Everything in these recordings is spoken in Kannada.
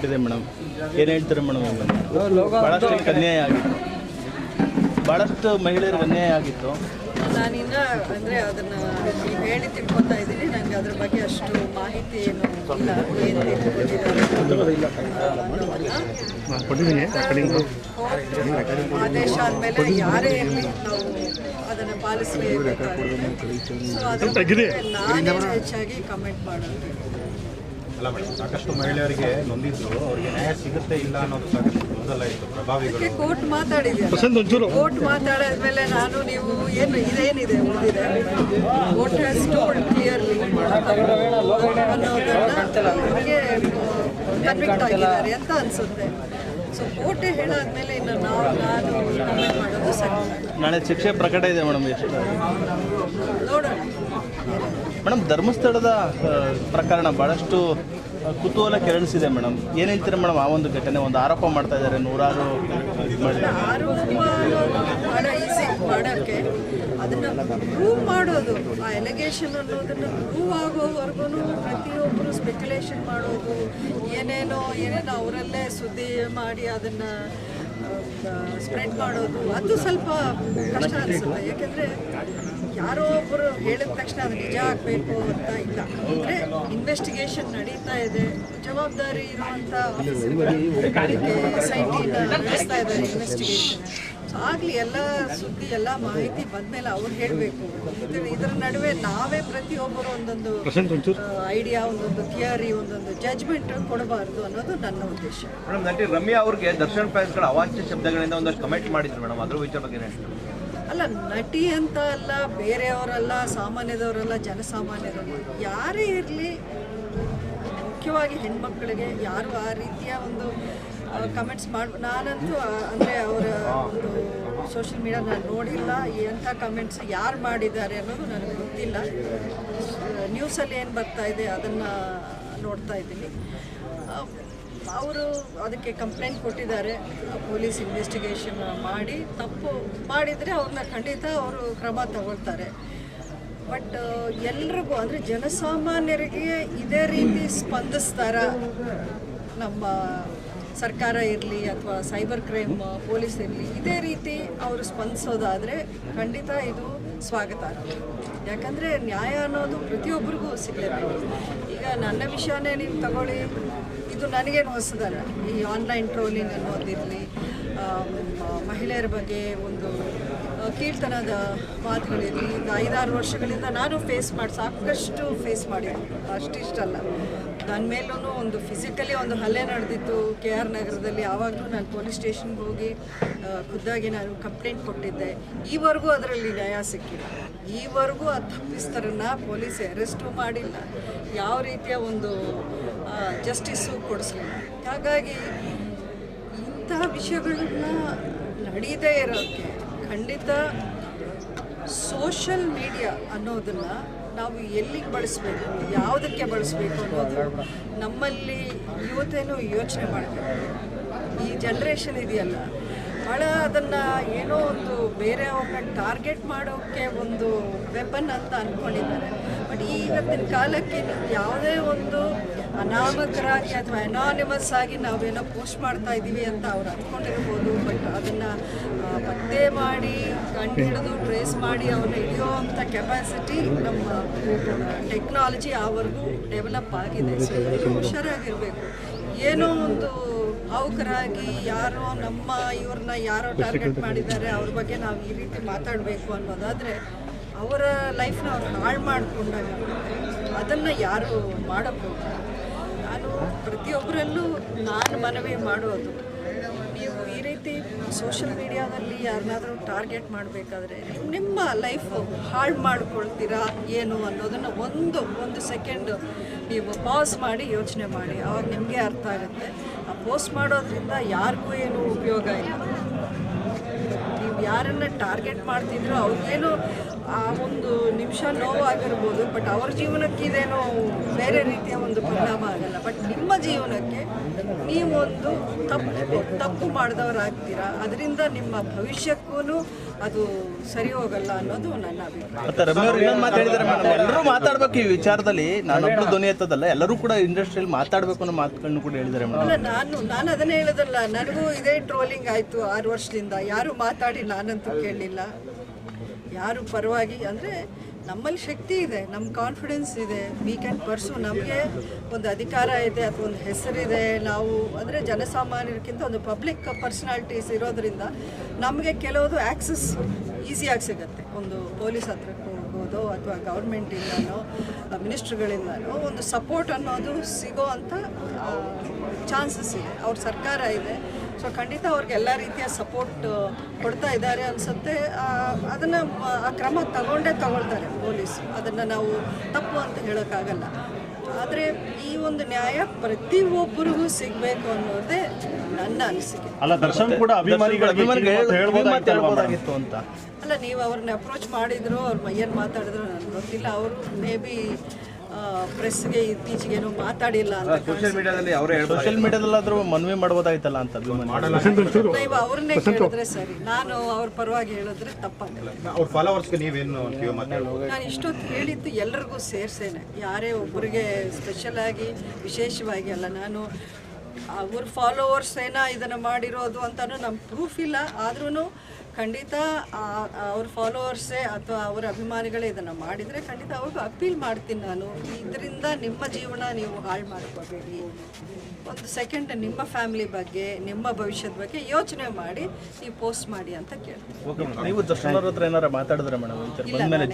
ಕೊಟ್ಟಿದೆ ಮೇಡಮ್. ಏನು ಹೇಳ್ತಾರೆ ಮೇಡಮ್ ಭಾಳಷ್ಟು ಅನ್ಯಾಯ ಆಗಿತ್ತು. ಭಾಳಷ್ಟು ಮಹಿಳೆಯರಿಗೆ ಅನ್ಯಾಯ ಆಗಿತ್ತು. ನಾನಿನ್ನ ಅಂದರೆ ಅದನ್ನು ನೀವು ಹೇಳಿ ತಿಳ್ಕೊತಾ ಇದ್ದೀನಿ. ನನಗೆ ಅದ್ರ ಬಗ್ಗೆ ಅಷ್ಟು ಮಾಹಿತಿ ಏನು ಆದೇಶ ಆದಮೇಲೆ ಯಾರೇ ಇರಲಿ ನಾವು ಅದನ್ನು ಪಾಲಿಸಲೇಬೇಕಾಗುತ್ತೆ ಸೊ ಅದ್ರ ಹೆಚ್ಚಾಗಿ ಕಮೆಂಟ್ ಮಾಡೋದು. ಅಲ್ಲ ಮೇಡಮ್ ಸಾಕಷ್ಟು ಮಹಿಳೆಯರಿಗೆ ನೊಂದಿದ್ರು. ಅವರಿಗೆ ನ್ಯಾಯ ಸಿಗುತ್ತೆ ಇಲ್ಲ ಅನ್ನೋದು ಸಾಕಷ್ಟು ಗೊಂದಲ ಇತ್ತು ಪ್ರಭಾವಿಗಳು. ಕೋರ್ಟ್ ಮಾತಾಡಿದೆ ಕೋರ್ಟ್ ಮಾತಾಡಿದ್ಮೇಲೆ ನಾನು ನೀವು ಏನು ಇದೇನಿದೆ ಉಳಿದಿದೆ? ಕೋರ್ಟ್ ಹ್ಯಾಸ್ ಟೋಲ್ಡ್ ಕ್ಲಿಯರ್ಲಿ ಅನ್ನೋದನ್ನ ಹಾಗೆ ಕನ್ವಿಕ್ಟ್ ಆಗಿದ್ದಾರೆ ಅಂತ ಅನ್ಸುತ್ತೆ. ಸೊ ಕೋರ್ಟ್ ಹೇಳಾದ್ಮೇಲೆ ಇನ್ನು ನಾವು ನಾನು ಕಮೆಂಟ್ ಮಾಡೋದು ಸರಿ. ನಾಳೆ ಶಿಕ್ಷೆ ಪ್ರಕಟ ಇದೆ ಮೇಡಮ್ ಎಷ್ಟು? ನೋಡೋಣ. ಮೇಡಮ್, ಧರ್ಮಸ್ಥಳದ ಪ್ರಕರಣ ಬಹಳಷ್ಟು ಕುತೂಹಲ ಕೆರಳಿಸಿದೆ ಮೇಡಮ್. ಏನು ಹೇಳ್ತೀರಾ ಮೇಡಮ್ ಆ ಒಂದು ಘಟನೆ? ಒಂದು ಆರೋಪ ಮಾಡ್ತಾ ಇದ್ದಾರೆ, ನೂರಾರು ಅನ್ನೋದು ಈಸಿ ಮಾಡೋಕ್ಕೆ ಅದನ್ನು ಪ್ರೂವ್ ಮಾಡೋದು ಆ ಎಲಿಗೇಷನ್ ಅನ್ನೋದನ್ನು ಪ್ರೂವ್ ಆಗೋವರೆಗೂ ಪ್ರತಿಯೊಬ್ಬರು ಸ್ಪೆಕ್ಯುಲೇಷನ್ ಮಾಡೋದು ಏನೇನೋ ಏನೇನೋ ಅವರಲ್ಲೇ ಸುದ್ದಿ ಮಾಡಿ ಅದನ್ನು ಸ್ಪ್ರೆಡ್ ಮಾಡೋದು, ಅದು ಸ್ವಲ್ಪ ಕಷ್ಟ ಅನಿಸುತ್ತೆ. ಯಾಕೆಂದರೆ ಯಾರೋ ಒಬ್ಬರು ಹೇಳಿದ ತಕ್ಷಣ ಅದು ನಿಜ ಆಗಬೇಕು ಅಂತ ಇಲ್ಲ. ಅಂದರೆ ಇನ್ವೆಸ್ಟಿಗೇಷನ್ ನಡೀತಾ ಇದೆ. ಜವಾಬ್ದಾರಿ ಇರುವಂಥ ಸೊಸೈಟಿ ನಡೆಸ್ತಾ ಇದ್ದಾರೆ ಇನ್ವೆಸ್ಟಿಗೇಷನ್ ಆಗಲಿ ಎಲ್ಲ ಸುದ್ದಿ ಎಲ್ಲ ಮಾಹಿತಿ ಬಂದಮೇಲೆ ಅವ್ರು ಹೇಳಬೇಕು. ಇದ್ರ ಇದರ ನಡುವೆ ನಾವೇ ಪ್ರತಿಯೊಬ್ಬರು ಒಂದೊಂದು ಐಡಿಯಾ ಒಂದೊಂದು ಥಿಯರಿ ಒಂದೊಂದು ಜಜ್ಮೆಂಟ್ ಕೊಡಬಾರ್ದು ಅನ್ನೋದು ನನ್ನ ಉದ್ದೇಶ. ಮೇಡಮ್ ನಟಿ ರಮ್ಯಾ ಅವ್ರಿಗೆ ದರ್ಶನ್ ಫ್ಯಾನ್ಸ್ಗಳು ಅವಾಚ್ಯ ಶಬ್ದಗಳಿಂದ ಒಂದಷ್ಟು ಕಮೆಂಟ್ ಮಾಡಿದ್ರು ಮೇಡಮ್. ಅದ್ರ ವಿಚಾರ ಬಗ್ಗೆ ಅಲ್ಲ ನಟಿ ಅಂತ ಅಲ್ಲ ಬೇರೆಯವರಲ್ಲ ಸಾಮಾನ್ಯದವರಲ್ಲ ಜನಸಾಮಾನ್ಯರಲ್ಲ ಯಾರೇ ಇರಲಿ ಮುಖ್ಯವಾಗಿ ಹೆಣ್ಮಕ್ಳಿಗೆ ಯಾರು ಆ ರೀತಿಯ ಒಂದು ಕಮೆಂಟ್ಸ್ ಮಾಡಿ ನಾನಂತೂ ಅಂದರೆ ಅವರ ಒಂದು ಸೋಷಿಯಲ್ ಮೀಡಿಯಾ ನಾನು ನೋಡಿಲ್ಲ ಎಂಥ ಕಮೆಂಟ್ಸ್ ಯಾರು ಮಾಡಿದ್ದಾರೆ ಅನ್ನೋದು ನನಗೆ ಗೊತ್ತಿಲ್ಲ. ನ್ಯೂಸಲ್ಲಿ ಏನು ಬರ್ತಾ ಇದೆ ಅದನ್ನು ನೋಡ್ತಾ ಇದ್ದೀನಿ. ಅವರು ಅದಕ್ಕೆ ಕಂಪ್ಲೇಂಟ್ ಕೊಟ್ಟಿದ್ದಾರೆ. ಪೊಲೀಸ್ ಇನ್ವೆಸ್ಟಿಗೇಷನ್ ಮಾಡಿ, ತಪ್ಪು ಮಾಡಿದರೆ ಅವ್ರನ್ನ ಖಂಡಿತ ಅವರು ಕ್ರಮ ತಗೊಳ್ತಾರೆ. ಬಟ್ ಎಲ್ರಿಗೂ ಅಂದರೆ ಜನಸಾಮಾನ್ಯರಿಗೆ ಇದೇ ರೀತಿ ಸ್ಪಂದಿಸ್ತಾರ ನಮ್ಮ ಸರ್ಕಾರ ಇರಲಿ ಅಥವಾ ಸೈಬರ್ ಕ್ರೈಮ್ ಪೊಲೀಸ್ ಇರಲಿ ಇದೇ ರೀತಿ ಅವರು ಸ್ಪಂದಿಸೋದಾದರೆ ಖಂಡಿತ ಇದು ಸ್ವಾಗತ ಯಾಕಂದರೆ ನ್ಯಾಯ ಅನ್ನೋದು ಪ್ರತಿಯೊಬ್ಬರಿಗೂ ಸಿಗಲೇಬೇಕು. ಈಗ ನನ್ನ ವಿಷಯನೇ ನೀವು ತಗೊಳ್ಳಿ ಇದು ನನಗೇನು ಹೊಸದಲ್ಲ. ಈ ಆನ್ಲೈನ್ ಟ್ರೋಲಿಂಗ್ ಅನ್ನೋದಿರಲಿ ಮಹಿಳೆಯರ ಬಗ್ಗೆ ಒಂದು ಕೀರ್ತನದ ಮಾತುಗಳಿರಲಿ ಐದಾರು ವರ್ಷಗಳಿಂದ ನಾನು ಫೇಸ್ ಮಾಡಿ ಸಾಕಷ್ಟು ಫೇಸ್ ಮಾಡಿದ್ದೀನಿ ಅಷ್ಟಿಷ್ಟಲ್ಲ ನನ್ನ ಮೇಲೂ ಒಂದು ಫಿಸಿಕಲಿ ಒಂದು ಹಲ್ಲೆ ನಡೆದಿತ್ತು ಕೆ ಆರ್ ನಗರದಲ್ಲಿ. ಆವಾಗಲೂ ನಾನು ಪೊಲೀಸ್ ಸ್ಟೇಷನ್ಗೆ ಹೋಗಿ ಖುದ್ದಾಗಿ ನಾನು ಕಂಪ್ಲೇಂಟ್ ಕೊಟ್ಟಿದ್ದೆ. ಈವರೆಗೂ ಅದರಲ್ಲಿ ನ್ಯಾಯ ಸಿಕ್ಕಿಲ್ಲ. ಈವರೆಗೂ ಆ ತಪ್ಪಿಸ್ತರನ್ನ ಪೊಲೀಸ್ ಅರೆಸ್ಟು ಮಾಡಿಲ್ಲ. ಯಾವ ರೀತಿಯ ಒಂದು ಜಸ್ಟಿಸ್ಸು ಕೊಡಿಸಲಿಲ್ಲ. ಹಾಗಾಗಿ ಇಂತಹ ವಿಷಯಗಳನ್ನ ನಡೀದೇ ಇರೋಕ್ಕೆ ಖಂಡಿತ ಸೋಷಲ್ ಮೀಡಿಯಾ ಅನ್ನೋದನ್ನು ನಾವು ಎಲ್ಲಿಗೆ ಬಳಸಬೇಕು ಯಾವುದಕ್ಕೆ ಬಳಸಬೇಕು ಅನ್ನೋದು ನಮ್ಮಲ್ಲಿ ಯುವತೆಯನ್ನು ಯೋಚನೆ ಮಾಡಬೇಕು ಈ ಜನ್ರೇಷನ್ ಇದೆಯಲ್ಲ ಭಾಳ ಅದನ್ನು ಏನೋ ಒಂದು ಬೇರೆ ಅವ್ರನ್ನ ಟಾರ್ಗೆಟ್ ಮಾಡೋಕ್ಕೆ ಒಂದು ವೆಪನ್ ಅಂತ ಅಂದ್ಕೊಂಡಿದ್ದಾರೆ ಬಟ್ ಈಗಿನ ಕಾಲಕ್ಕೆ ಯಾವುದೇ ಒಂದು ಅನಾಮಕರಾಗಿ ಅಥವಾ ಅನಾನಿಮಸ್ ಆಗಿ ನಾವೇನೋ ಪೋಸ್ಟ್ ಮಾಡ್ತಾ ಇದ್ದೀವಿ ಅಂತ ಅವ್ರು ಅಂದ್ಕೊಂಡಿರ್ಬೋದು ಬಟ್ ಅದನ್ನು ಪತ್ತೆ ಮಾಡಿ ಕಂಡುಹಿಡಿದು ಟ್ರೇಸ್ ಮಾಡಿ ಅವ್ರನ್ನ ಅಂತ ಕೆಪಾಸಿಟಿ ನಮ್ಮ ಟೆಕ್ನಾಲಜಿ ಆವರೆಗೂ ಡೆವಲಪ್ ಆಗಿದೆ. ಸೊ ಹುಷಾರಾಗಿರಬೇಕು. ಏನೋ ಒಂದು ಭಾವುಕರಾಗಿ ಯಾರೋ ನಮ್ಮ ಇವ್ರನ್ನ ಯಾರೋ ಟಾರ್ಗೆಟ್ ಮಾಡಿದ್ದಾರೆ ಅವ್ರ ಬಗ್ಗೆ ನಾವು ಈ ರೀತಿ ಮಾತಾಡಬೇಕು ಅನ್ನೋದಾದರೆ ಅವರ ಲೈಫ್ನ ಅವ್ರು ಹಾಳು ಮಾಡಿಕೊಂಡಾಗ ಅದನ್ನು ಯಾರು ಮಾಡೋಕ್ಕೆ ನಾನು ಪ್ರತಿಯೊಬ್ಬರಲ್ಲೂ ನಾನು ಮನವಿ ಮಾಡೋದು ನೀವು ಈ ರೀತಿ ಸೋಷಿಯಲ್ ಮೀಡಿಯಾದಲ್ಲಿ ಯಾರನ್ನಾದರೂ ಟಾರ್ಗೆಟ್ ಮಾಡಬೇಕಾದ್ರೆ ನಿಮ್ಮ ಲೈಫ್ ಹಾಳು ಮಾಡಿಕೊಳ್ತೀರಾ ಏನು ಅನ್ನೋದನ್ನು ಒಂದು ಒಂದು ಸೆಕೆಂಡ್ ನೀವು ಪಾಸ್ ಮಾಡಿ ಯೋಚನೆ ಮಾಡಿ ಆವಾಗ ನಿಮಗೆ ಅರ್ಥ ಆಗುತ್ತೆ. ಪೋಸ್ಟ್ ಮಾಡೋದ್ರಿಂದ ಯಾರಿಗೂ ಏನು ಉಪಯೋಗ ಇಲ್ಲ. ನೀವು ಯಾರನ್ನು ಟಾರ್ಗೆಟ್ ಮಾಡ್ತಿದ್ರು ಅವ್ರಿಗೇನು ಆ ಒಂದು ನಿಮಿಷ ನೋವಾಗಿರ್ಬೋದು ಬಟ್ ಅವ್ರ ಜೀವನಕ್ಕೆ ಇದೇನೋ ಬೇರೆ ರೀತಿಯ ಒಂದು ಪರಿಣಾಮ ಆಗಲ್ಲ. ಬಟ್ ನಿಮ್ಮ ಜೀವನಕ್ಕೆ ನೀವೊಂದು ತಪ್ಪು ತಪ್ಪು ಮಾಡಿದವರಾಗ್ತೀರಾ? ಅದರಿಂದ ನಿಮ್ಮ ಭವಿಷ್ಯಕ್ಕೂ ಅದು ಸರಿ ಹೋಗಲ್ಲ ಅನ್ನೋದು ನನ್ನ ಅಭಿಪ್ರಾಯ. ಎಲ್ಲರೂ ಮಾತಾಡ್ಬೇಕು ಈ ವಿಚಾರದಲ್ಲಿ. ನಾನೊಬ್ರು ಧ್ವನಿ ಎತ್ತದಲ್ಲ ಎಲ್ಲರೂ ಕೂಡ ಇಂಡಸ್ಟ್ರಿಯಲ್ಲಿ ಮಾತಾಡ್ಬೇಕು ಅನ್ನೋ ಮಾತುಗಳನ್ನು ಕೂಡ ಹೇಳಿದ್ದಾರೆ ಮೇಡಮ್. ಅಲ್ಲ ನಾನು ನಾನು ಅದನ್ನೇ ಹೇಳೋದಲ್ಲ ನನಗೂ ಇದೇ ಟ್ರೋಲಿಂಗ್ ಆಯಿತು ಆರು ವರ್ಷದಿಂದ. ಯಾರು ಮಾತಾಡಿ ನಾನಂತೂ ಕೇಳಲಿಲ್ಲ. ಯಾರು ಪರವಾಗಿ, ಅಂದರೆ ನಮ್ಮಲ್ಲಿ ಶಕ್ತಿ ಇದೆ ನಮ್ಮ ಕಾನ್ಫಿಡೆನ್ಸ್ ಇದೆ. ವಿ ಕ್ಯಾನ್ ಪರ್ಸು ನಮಗೆ ಒಂದು ಅಧಿಕಾರ ಇದೆ, ಅಥವಾ ಒಂದು ಹೆಸರಿದೆ. ನಾವು, ಅಂದರೆ ಜನಸಾಮಾನ್ಯರಿಗಿಂತ ಒಂದು ಪಬ್ಲಿಕ್ ಪರ್ಸನಾಲಿಟೀಸ್ ಇರೋದ್ರಿಂದ ನಮಗೆ ಕೆಲವೊಂದು ಆ್ಯಕ್ಸಸ್ ಈಸಿಯಾಗಿ ಸಿಗುತ್ತೆ. ಒಂದು ಪೊಲೀಸ್ ಹತ್ರಕ್ಕೆ ಹೋಗ್ಬೋದು ಅಥವಾ ಗೌರ್ಮೆಂಟಿಂದನೋ ಮಿನಿಸ್ಟ್ರ್ಗಳಿಂದನೋ ಒಂದು ಸಪೋರ್ಟ್ ಅನ್ನೋದು ಸಿಗೋ ಅಂಥ ಚಾನ್ಸಸ್ ಇದೆ. ಅವ್ರ ಸರ್ಕಾರ ಇದೆ. ಸೊ ಖಂಡಿತ ಅವ್ರಿಗೆ ಎಲ್ಲ ರೀತಿಯ ಸಪೋರ್ಟ್ ಕೊಡ್ತಾ ಇದ್ದಾರೆ ಅನಿಸುತ್ತೆ. ಅದನ್ನು ಆ ಕ್ರಮ ತಗೊಂಡೇ ತಗೊಳ್ತಾರೆ ಪೊಲೀಸ್. ಅದನ್ನು ನಾವು ತಪ್ಪು ಅಂತ ಹೇಳೋಕ್ಕಾಗಲ್ಲ. ಆದರೆ ಈ ಒಂದು ನ್ಯಾಯ ಪ್ರತಿಯೊಬ್ಬರಿಗೂ ಸಿಗಬೇಕು ಅನ್ನೋದೇ ನನ್ನ ಅನಿಸಿಕೆ. ಅಲ್ಲ ದರ್ಶನ್ ಕೂಡ ಅಂತ. ಅಲ್ಲ ನೀವು ಅವ್ರನ್ನ ಅಪ್ರೋಚ್ ಮಾಡಿದ್ರು ಅವ್ರ ಮೈಯಲ್ಲಿ ಮಾತಾಡಿದ್ರು ನನಗೆ ಗೊತ್ತಿಲ್ಲ. ಅವರು ಮೇ ಬಿ ಪ್ರೆಸ್ಗೆ ಇತ್ತೀಚೆಗೇನು ಮಾತಾಡಿಲ್ಲ ಅಂತ ಸೋಷಿಯಲ್ ಮೀಡಿಯಾದಲ್ಲಿ ಅವರೇ ಹೇಳ್ಬೋದು ಸೋಷಿಯಲ್ ಮೀಡಿಯಾದಲ್ಲಾದ್ರೂ ಮನವಿ ಮಾಡ್ಬೋದಾಗಿತ್ತಲ್ಲ ಅಂತ ಅಭಿಮಾನಿ ನೀವು ಅವ್ರನ್ನೇ ಕೇಳಿದ್ರೆ ಸರಿ. ನಾನು ಅವ್ರ ಪರವಾಗಿ ಹೇಳಿದ್ರೆ ತಪ್ಪಾಗಲ್ಲ ಅವ್ರ ಫಾಲೋವರ್ಸ್ಗೆ ನೀವೇನು ಕಿವಿ ಮಾತಾಡೋದು ನಾನು ಇಷ್ಟೊತ್ತು ಹೇಳಿದ್ದು ಎಲ್ಲರಿಗೂ ಸೇರ್ಸೇನೆ. ಯಾರೇ ಒಬ್ಬರಿಗೆ ಸ್ಪೆಷಲ್ ಆಗಿ ವಿಶೇಷವಾಗಿ ಅಲ್ಲ ನಾನು ಅವ್ರ ಫಾಲೋವರ್ಸ್ ಏನ ಇದನ್ನು ಮಾಡಿರೋದು ಅಂತಲೂ ನಮ್ಗೆ ಪ್ರೂಫ್ ಇಲ್ಲ. ಆದ್ರೂ ಖಂಡಿತ ಆ- ಅವ್ರ ಫಾಲೋವರ್ಸೇ ಅಥವಾ ಅವರ ಅಭಿಮಾನಿಗಳೇ ಇದನ್ನು ಮಾಡಿದರೆ ಖಂಡಿತ ಅವ್ರಿಗೂ ಅಪೀಲ್ ಮಾಡ್ತೀನಿ ನಾನು. ಇದರಿಂದ ನಿಮ್ಮ ಜೀವನ ನೀವು ಹಾಳು ಮಾಡ್ಕೋಬೇಡಿ. ಒಂದು ಸೆಕೆಂಡ್ ನಿಮ್ಮ ಫ್ಯಾಮಿಲಿ ಬಗ್ಗೆ ನಿಮ್ಮ ಭವಿಷ್ಯದ ಬಗ್ಗೆ ಯೋಚನೆ ಮಾಡಿ ನೀವು ಪೋಸ್ಟ್ ಮಾಡಿ ಅಂತ ಕೇಳ್ತೀನಿ. ನೀವು ದರ್ಶನ್ ಅವ್ರ ಹತ್ರ ಏನಾರ ಮಾತಾಡಿದ್ರೆ ಮೇಡಮ್ ಬಂದ್ಮೇಲೆ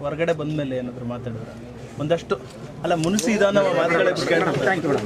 ಹೊರಗಡೆ ಬಂದ್ಮೇಲೆ ಏನಾದ್ರು ಮಾತಾಡಿದ್ರೆ ಒಂದಷ್ಟು ಅಲ್ಲ ಮುನಿಸಿ ಇದಾನ ಯು ಕೇಳ್ತಾರೆ